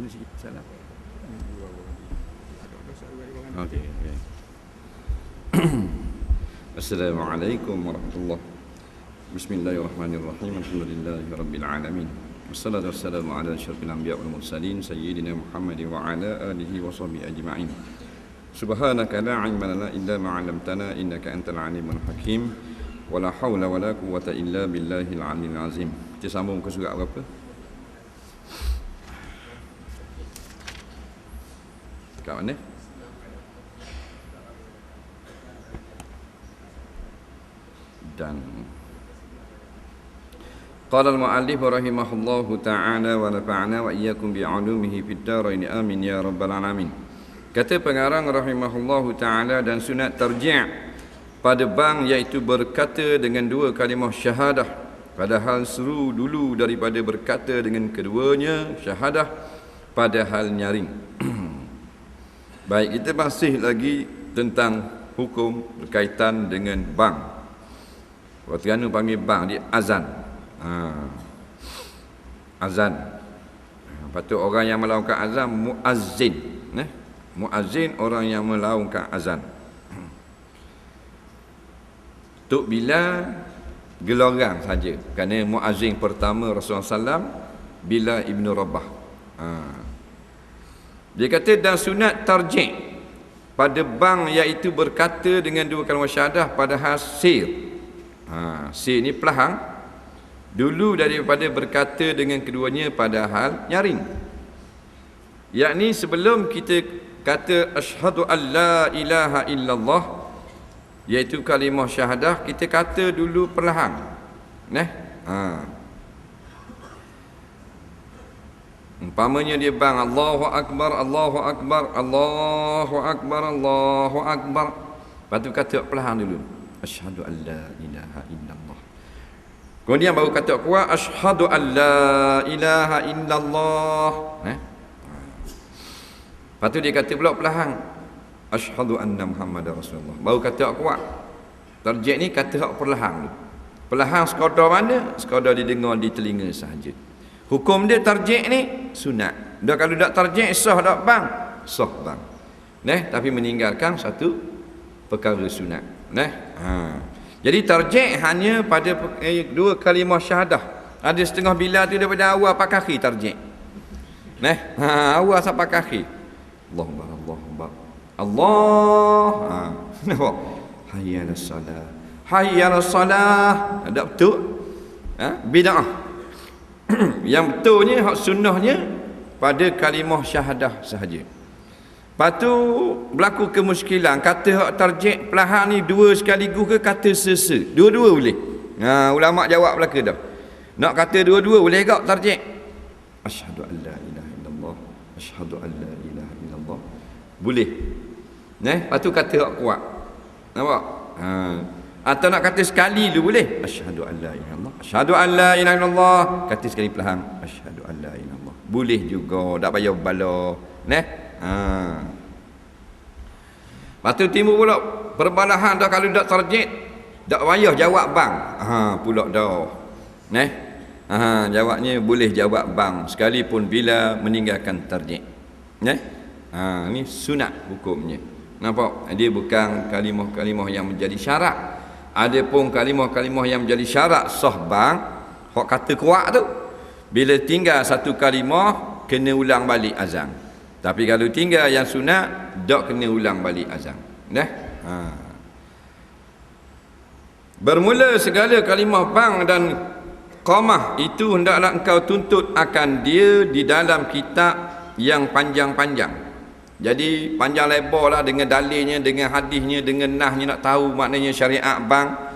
Ano sige, sana. السلام عليكم ورحمة الله بسم الله الرحمن الرحيم الحمد لله رب العالمين والصلاة والسلام على أشرف الأنبياء والمرسلين سيدنا محمد وعلى آله وصحبه أجمعين سبحانك لا علم لنا إلا ما علمتنا إنك أنت العليم الحكيم ولا حول ولا قوة إلا بالله العلي العظيم Kita sambung ke? Kat mana? Dan قال المؤلف رحمه الله تعالى ونفعنا وإياكم بعلومه في الدارين آمين يا رب العالمين Kata pengarang rahimahullah ta'ala dan sunat tarji' pada bang iaitu berkata dengan dua kalimah syahadah padahal seru dulu daripada berkata dengan keduanya syahadah padahal nyaring Baik, kita masih lagi tentang hukum berkaitan dengan bank. Orang Terengganu panggil bank dia azan. Ha. Azan. Lepas tu orang yang melakukan azan muazzin. Eh? Muazzin orang yang melakukan azan. Tuk bila gelorang saja. Kerana muazzin pertama Rasulullah SAW bila Ibnu Rabah. Ha. Dia kata dan sunat tarjih pada bang iaitu berkata dengan dua kalimah syahadah pada hasil. Ha, sir ni pelahang dulu daripada berkata dengan keduanya pada hal nyaring. Yakni sebelum kita kata asyhadu an la ilaha illallah iaitu kalimah syahadah kita kata dulu perlahan. Neh. Ha. Umpamanya dia bang Allahu Akbar, Allahu Akbar, Allahu Akbar, Allahu Akbar. Lepas tu kata perlahan dulu. Asyhadu an la ilaha illallah. Kemudian baru kata kuat asyhadu an la ilaha illallah. Eh? Lepas tu dia kata pula perlahan. Asyhadu anna Muhammadar Rasulullah. Baru kata kuat. Tarjik ni kata hak perlahan. Perlahan sekadar mana? Sekadar didengar di telinga sahaja. Hukum dia tarjih ni sunat. Dah kalau tak tarjih sah tak bang? Sah bang. Neh, tapi meninggalkan satu perkara sunat. Neh. Ha. Jadi tarjih hanya pada eh, dua kalimah syahadah. Ada setengah bila tu daripada awal pakai kaki tarjih. Neh, ha, awal sampai kaki. Allahumma Allahumma Allah. Ha. Nampak? Hayya salah. Hayya salah. Ada betul? Ha? Bid'ah. yang betulnya hak sunnahnya pada kalimah syahadah sahaja. Lepas tu berlaku kemuskilan kata hak tarjih pelahan ni dua sekaligus ke kata sesa. Dua-dua boleh. Ha ulama jawab belaka dah. Nak kata dua-dua boleh tak tarjih? Asyhadu an la ilaha illallah. Asyhadu an la ilaha illallah. Boleh. Nah, lepas tu kata hak kuat. Nampak? Ha atau nak kata sekali dulu boleh. Asyhadu an la ilaha illallah. Asyhadu an la ilaha illallah. Kata sekali perlahan. Asyhadu an la ilaha illallah. Boleh juga. Tak payah bala. Neh. Ha. Lepas tu timbul pula perbalahan dah kalau tak tarjid. Tak payah jawab bang. Ha, pula dah. Neh. Ha, jawabnya boleh jawab bang sekalipun bila meninggalkan tarjid. Neh. Ha, ni sunat hukumnya. Nampak? Dia bukan kalimah-kalimah yang menjadi syarat. Ada pun kalimah-kalimah yang menjadi syarat sah bang. Hak kata kuat tu. Bila tinggal satu kalimah, kena ulang balik azan. Tapi kalau tinggal yang sunat, tak kena ulang balik azan. Dah? Ha. Bermula segala kalimah bang dan qamah itu hendaklah engkau tuntut akan dia di dalam kitab yang panjang-panjang. Jadi panjang lebar lah dengan dalilnya, dengan hadisnya, dengan nahnya nak tahu maknanya syariat bang